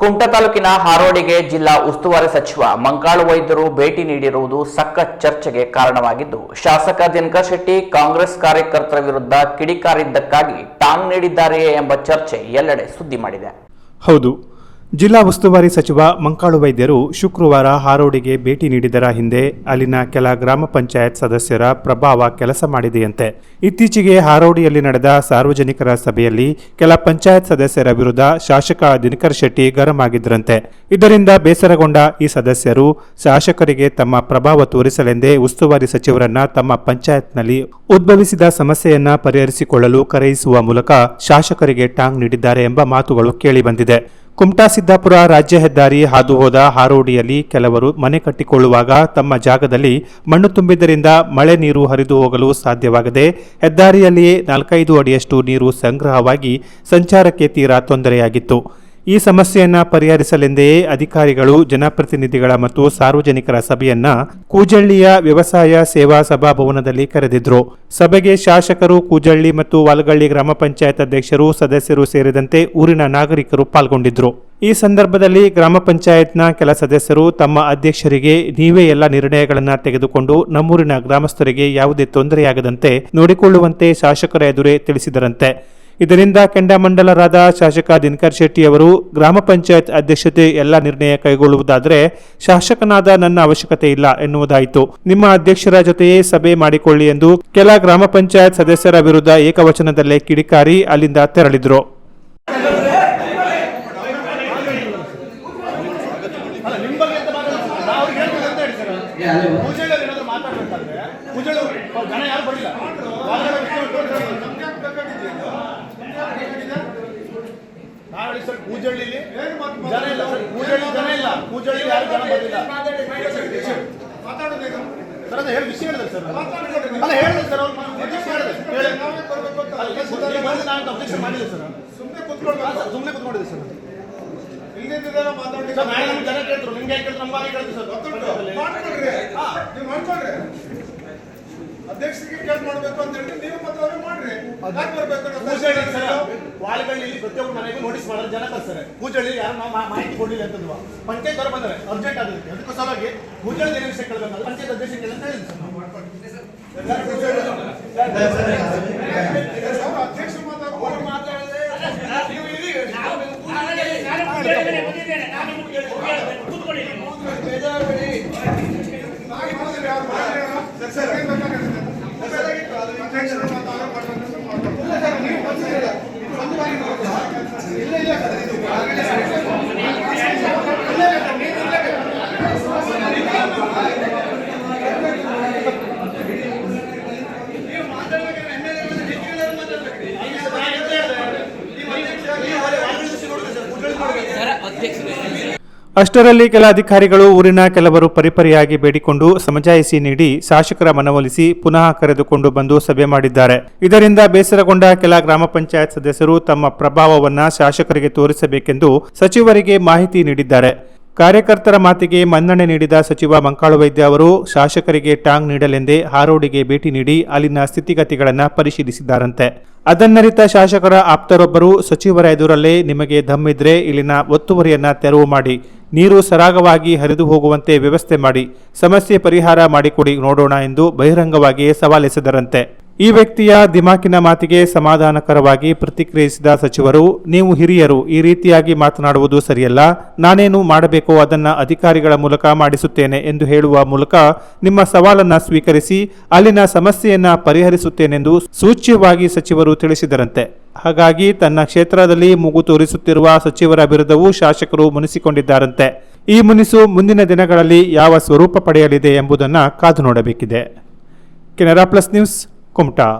ಕುಮಟಾ ತಾಲೂಕಿನ ಹಾರೋಡಿಗೆ ಜಿಲ್ಲಾ ಉಸ್ತುವಾರಿ ಸಚಿವ ಮಂಕಾಳು ವೈದ್ಯರು ಭೇಟಿ ನೀಡಿರುವುದು ಸಕ್ಕ ಚರ್ಚೆಗೆ ಕಾರಣವಾಗಿದ್ದು, ಶಾಸಕ ದಿನಕರ್ ಶೆಟ್ಟಿ ಕಾಂಗ್ರೆಸ್ ಕಾರ್ಯಕರ್ತರ ವಿರುದ್ಧ ಕಿಡಿಕಾರಿದ್ದಕ್ಕಾಗಿ ಟಾಂಗ್ ನೀಡಿದ್ದಾರೆಯೇ ಎಂಬ ಚರ್ಚೆ ಎಲ್ಲೆಡೆ ಸುದ್ದಿ ಮಾಡಿದೆ. ಹೌದು. ಜಿಲ್ಲಾ ಉಸ್ತುವಾರಿ ಸಚಿವ ಮಂಕಾಳು ವೈದ್ಯರು ಶುಕ್ರವಾರ ಹಾರೋಡಿಗೆ ಭೇಟಿ ನೀಡಿದರ ಹಿಂದೆ ಅಲ್ಲಿನ ಕೆಲ ಗ್ರಾಮ ಪಂಚಾಯತ್ ಸದಸ್ಯರ ಪ್ರಭಾವ ಕೆಲಸ ಮಾಡಿದೆಯಂತೆ. ಇತ್ತೀಚೆಗೆ ಹಾರೋಡಿಯಲ್ಲಿ ನಡೆದ ಸಾರ್ವಜನಿಕರ ಸಭೆಯಲ್ಲಿ ಕೆಲ ಪಂಚಾಯತ್ ಸದಸ್ಯರ ವಿರುದ್ಧ ಶಾಸಕ ದಿನಕರ್ ಶೆಟ್ಟಿ ಗರಂ ಆಗಿದ್ದರಂತೆ ಇದರಿಂದ ಬೇಸರಗೊಂಡ ಈ ಸದಸ್ಯರು ಶಾಸಕರಿಗೆ ತಮ್ಮ ಪ್ರಭಾವ ತೋರಿಸಲೆಂದೇ ಉಸ್ತುವಾರಿ ಸಚಿವರನ್ನ ತಮ್ಮ ಪಂಚಾಯತ್ನಲ್ಲಿ ಉದ್ಭವಿಸಿದ ಸಮಸ್ಯೆಯನ್ನ ಪರಿಹರಿಸಿಕೊಳ್ಳಲು ಕರೆಯಿಸುವ ಮೂಲಕ ಶಾಸಕರಿಗೆ ಟಾಂಗ್ ನೀಡಿದ್ದಾರೆ ಎಂಬ ಮಾತುಗಳು ಕೇಳಿಬಂದಿದೆ ಕುಮಟಾ ಸಿದ್ದಾಪುರ ರಾಜ್ಯ ಹೆದ್ದಾರಿ ಹಾದುಹೋದ ಹಾರೋಡಿಯಲ್ಲಿ ಕೆಲವರು ಮನೆ ಕಟ್ಟಿಕೊಳ್ಳುವಾಗ ತಮ್ಮ ಜಾಗದಲ್ಲಿ ಮಣ್ಣು ತುಂಬಿದ್ದರಿಂದ ಮಳೆ ನೀರು ಹರಿದು ಹೋಗಲು ಸಾಧ್ಯವಾಗದೆ ಹೆದ್ದಾರಿಯಲ್ಲಿಯೇ ನಾಲ್ಕೈದು ಅಡಿಯಷ್ಟು ನೀರು ಸಂಗ್ರಹವಾಗಿ ಸಂಚಾರಕ್ಕೆ ತೀರಾ ತೊಂದರೆಯಾಗಿತ್ತು. ಈ ಸಮಸ್ಯೆಯನ್ನು ಪರಿಹರಿಸಲೆಂದೇ ಅಧಿಕಾರಿಗಳು, ಜನಪ್ರತಿನಿಧಿಗಳ ಮತ್ತು ಸಾರ್ವಜನಿಕರ ಸಭೆಯನ್ನ ಕೂಜಳ್ಳಿಯ ವ್ಯವಸಾಯ ಸೇವಾ ಸಭಾಭವನದಲ್ಲಿ ಕರೆದಿದ್ರು. ಸಭೆಗೆ ಶಾಸಕರು, ಕೂಜಳ್ಳಿ ಮತ್ತು ವಾಲಗಳ್ಳಿ ಗ್ರಾಮ ಪಂಚಾಯತ್ ಅಧ್ಯಕ್ಷರು, ಸದಸ್ಯರು ಸೇರಿದಂತೆ ಊರಿನ ನಾಗರಿಕರು ಪಾಲ್ಗೊಂಡಿದ್ರು. ಈ ಸಂದರ್ಭದಲ್ಲಿ ಗ್ರಾಮ ಪಂಚಾಯತ್ನ ಕೆಲ ಸದಸ್ಯರು ತಮ್ಮ ಅಧ್ಯಕ್ಷರಿಗೆ, ನೀವೇ ಎಲ್ಲ ನಿರ್ಣಯಗಳನ್ನು ತೆಗೆದುಕೊಂಡು ನಮ್ಮೂರಿನ ಗ್ರಾಮಸ್ಥರಿಗೆ ಯಾವುದೇ ತೊಂದರೆಯಾಗದಂತೆ ನೋಡಿಕೊಳ್ಳುವಂತೆ ಶಾಸಕರ ಎದುರೇ ತಿಳಿಸಿದರಂತೆ. ಇದರಿಂದ ಕೆಂಡಾಮಂಡಲರಾದ ಶಾಸಕ ದಿನಕರ್ ಶೆಟ್ಟಿ ಅವರು ಗ್ರಾಮ ಪಂಚಾಯತ್ ಅಧ್ಯಕ್ಷತೆ ಎಲ್ಲ ನಿರ್ಣಯ ಕೈಗೊಳ್ಳುವುದಾದರೆ ಶಾಸಕನಾದ ನನ್ನ ಅವಶ್ಯಕತೆ ಇಲ್ಲ ಎನ್ನುವುದಾಯಿತು. ನಿಮ್ಮ ಅಧ್ಯಕ್ಷರ ಜೊತೆಯೇ ಸಭೆ ಮಾಡಿಕೊಳ್ಳಿ ಎಂದು ಕೆಲ ಗ್ರಾಮ ಪಂಚಾಯತ್ ಸದಸ್ಯರ ವಿರುದ್ಧ ಏಕವಚನದಲ್ಲೇ ಕಿಡಿಕಾರಿ ಅಲ್ಲಿಂದ ತೆರಳಿದ್ರು ಅಲ್ಲ ನಿಮ್ಮ ಬಗ್ಗೆ ಅಂತ ಮಾತಾಡ್ತಾರೆ ನಾವು ಅವ್ರಿಗೆ ಹೇಳ್ಬೇಕು ಅಂತ ಸರ್ ಕೂಜಳ್ಳಿಲಿ ಜನ ಇಲ್ಲ ಸರ್ ಪೂಜಳ್ಳಿ ಜನ ಇಲ್ಲ. ಕೂಜಳ್ಳಿ ಯಾರು ಜನ ಬರಲಿಲ್ಲ ಸರ್ ಅದು ಹೇಳಿ ವಿಷಯ ಹೇಳಿದೆ ಸರ್. ಅಲ್ಲ ಹೇಳಿದೆ ಸರ್ ಅವ್ರು ಹೇಳಿದೆ. ಬಂದು ನಾನು ಅಬ್ಜೆಕ್ಷನ್ ಮಾಡಿದೆ. ಸರ್ ಸುಮ್ಮನೆ ಕುತ್ಕೊಂಡು ಸುಮ್ಮನೆ ಕುತ್ಕೊಂಡಿದ್ದೆ ಸರ್ ಇಲ್ಲಿದ್ದೆಲ್ಲ ಮಾತಾಡಿ ಸರ್ ನಾಳೆ ನಮ್ಗೆ ಜನ ಕೇಳ್ತಾರೆ. ನಿಮ್ಗೆ ಯಾಕೆ ಕೇಳ್ತಾರೆ? ನಮ್ಗೆ ಕೇಳ್ತೀವಿ ಸರ್? ಪಂಚಾಯತಲ್ಲಿ. ಮಾಡ್ಕೊಳ್ರಿ ನೀವು ಮಾಡ್ಕೊಳ್ರಿ. ಅಧ್ಯಕ್ಷರಿಗೆ ಕೇಳಿ ಮಾಡಬೇಕು ಅಂತ ಹೇಳಿ ನೀವು ಮತ್ತೆ ಅವ್ರಿಗೆ ಮಾಡ್ರಿ. ಯಾಕೆ ಬರ್ಬೇಕು ಅಂತ ಪೂಜೆಯಲ್ಲಿ ಸರ್? ವಾಲ್ಗಳಲ್ಲಿ ಪ್ರತಿಯೊಬ್ಬರು ಮನೆಗೂ ನೋಟಿಸ್ ಮಾಡಿದ್ರೆ ಜನ ಸರ್ ಪೂಜೆಯಲ್ಲಿ ಯಾರು ನಾವು ಮಾ- ಮಾಹಿತಿ ಕೊಡಲಿಲ್ಲ ಅಂತಂದ್ವಾ? ಪಂಚಾಯತ್ ಅವರು ಬಂದರೆ ಅರ್ಜೆಂಟ್ ಆಗುತ್ತೆ ಅದಕ್ಕೂ ಸಲುವಾಗಿ ಪೂಜೆಯಲ್ಲಿ ಏನು ವಿಷಯ ಕೇಳಬೇಕು ಪಂಚಾಯತ್ ಅಧ್ಯಕ್ಷ ಕೇಳಿ ಅಂತ ಹೇಳಿದ್ರು ಸರ್ ನಾವು. ಸರ್ ಅಧ್ಯಕ್ಷ ಮಾತಾಡ್ಕೊಂಡು ನಾಯಿ ಮಾಡಿದ್ರೆ ಯಾರು ಮಾಡಿದ್ರೆ ಸರ್ ಸರ್ ಏನ್ ಬೇಕಾಗಿರುತ್ತೆ? ಬೇಕಾಗಿತ್ತು, ಅದು ಅಧ್ಯಕ್ಷರು ಮತ್ತು ಅವ್ರು ಮಾತಾಡೋದು ಮಾಡ್ಕೊಂಡು. ಇಲ್ಲ ಸರ್, ನೀವು. ಇಲ್ಲ ಇಲ್ಲ ಸರ್, ಇದು ಅಷ್ಟರಲ್ಲಿ ಕೆಲ ಅಧಿಕಾರಿಗಳು ಊರಿನ ಕೆಲವರು ಪರಿಪರಿಯಾಗಿ ಬೇಡಿಕೊಂಡು ಸಮಜಾಯಿಸಿ ನೀಡಿ ಶಾಸಕರ ಮನವೊಲಿಸಿ ಪುನಃ ಕರೆದುಕೊಂಡು ಬಂದು ಸಭೆ ಮಾಡಿದ್ದಾರೆ. ಇದರಿಂದ ಬೇಸರಗೊಂಡ ಕೆಲ ಗ್ರಾಮ ಪಂಚಾಯತ್ ಸದಸ್ಯರು ತಮ್ಮ ಪ್ರಭಾವವನ್ನ ಶಾಸಕರಿಗೆ ತೋರಿಸಬೇಕೆಂದು ಸಚಿವರಿಗೆ ಮಾಹಿತಿ ನೀಡಿದ್ದಾರೆ. ಕಾರ್ಯಕರ್ತರ ಮಾತಿಗೆ ಮನ್ನಣೆ ನೀಡಿದ ಸಚಿವ ಮಂಕಾಳು ವೈದ್ಯ ಅವರು, ಶಾಸಕರಿಗೆ ಟಾಂಗ್ ನೀಡಲೆಂದೇ ಹಾರೋಡಿಗೆ ಭೇಟಿ ನೀಡಿ ಅಲ್ಲಿನ ಸ್ಥಿತಿಗತಿಗಳನ್ನು ಪರಿಶೀಲಿಸಿದ್ದಾರಂತೆ. ಅದನ್ನರಿತ ಶಾಸಕರ ಆಪ್ತರೊಬ್ಬರು, ಸಚಿವರ ಎದುರಲ್ಲೇ ನಿಮಗೆ ದಮ್ಮಿದ್ರೆ ಇಲ್ಲಿನ ಒತ್ತುವರಿಯನ್ನ ತೆರವು ಮಾಡಿ, ನೀರು ಸರಾಗವಾಗಿ ಹರಿದು ಹೋಗುವಂತೆ ವ್ಯವಸ್ಥೆ ಮಾಡಿ, ಸಮಸ್ಯೆ ಪರಿಹಾರ ಮಾಡಿಕೊಡಿ ನೋಡೋಣ ಎಂದು ಬಹಿರಂಗವಾಗಿಯೇ ಸವಾಲೆಸೆದರಂತೆ. ಈ ವ್ಯಕ್ತಿಯ ದಿಮಾಕಿನ ಮಾತಿಗೆ ಸಮಾಧಾನಕರವಾಗಿ ಪ್ರತಿಕ್ರಿಯಿಸಿದ ಸಚಿವರು, ನೀವು ಹಿರಿಯರು, ಈ ರೀತಿಯಾಗಿ ಮಾತನಾಡುವುದು ಸರಿಯಲ್ಲ. ನಾನೇನು ಮಾಡಬೇಕೋ ಅದನ್ನ ಅಧಿಕಾರಿಗಳ ಮೂಲಕ ಮಾಡಿಸುತ್ತೇನೆ ಎಂದು ಹೇಳುವ ಮೂಲಕ ನಿಮ್ಮ ಸವಾಲನ್ನು ಸ್ವೀಕರಿಸಿ, ಅಲ್ಲಿನ ಸಮಸ್ಯೆಯನ್ನ ಪರಿಹರಿಸುತ್ತೇನೆಂದು ಸೂಚ್ಯವಾಗಿ ಸಚಿವರು ತಿಳಿಸಿದರಂತೆ. ಹಾಗಾಗಿ ತನ್ನ ಕ್ಷೇತ್ರದಲ್ಲಿ ಮೂಗು ತೋರಿಸುತ್ತಿರುವ ಸಚಿವರ ವಿರುದ್ಧವೂ ಶಾಸಕರು ಮುನಿಸಿಕೊಂಡಿದ್ದಾರಂತೆ. ಈ ಮುನಿಸು ಮುಂದಿನ ದಿನಗಳಲ್ಲಿ ಯಾವ ಸ್ವರೂಪ ಪಡೆಯಲಿದೆ ಎಂಬುದನ್ನು ಕಾದು ನೋಡಬೇಕಿದೆ. Canara plus news Kumta